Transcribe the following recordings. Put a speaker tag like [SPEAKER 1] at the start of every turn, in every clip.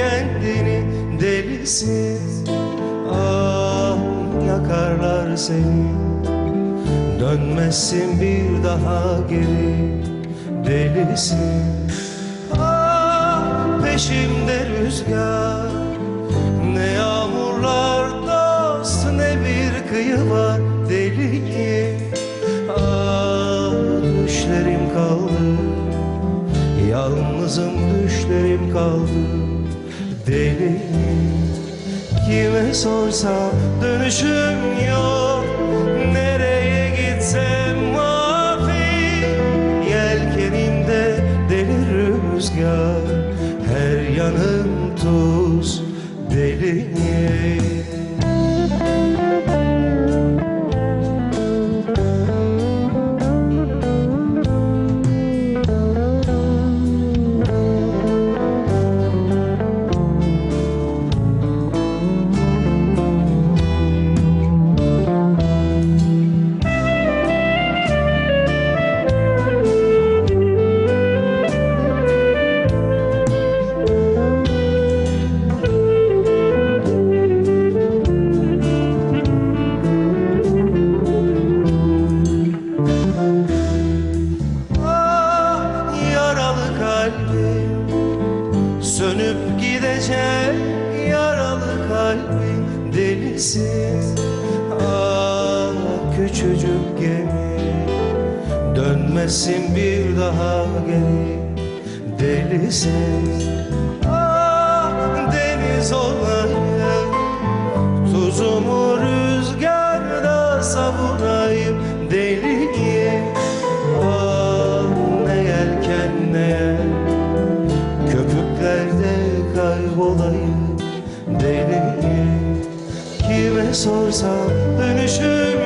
[SPEAKER 1] kendini delisin Ah yakarlar seni. Dönmezsin bir daha geri Delisin Ah peşimde rüzgar. Ne yağmurlar dost ne bir kıyı var Deliyim Ah düşlerim kaldı. Yalnızım düşlerim kaldı Deli Kime sorsam dönüşüm yok. Nereye gitsem mafi Yelkenimde deli rüzgar. Her yanım tuz deli Sönüp gidecek yaralı kalbim Delisin Ah küçücük gemi Dönmesin bir daha geri Delisin Ah deniz olayım Tuzumu rüzgarda savurayım Kime sorsam dönüşüm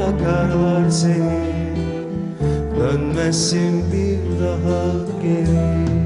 [SPEAKER 1] Yakarlar seni. Dönmezsin bir daha geri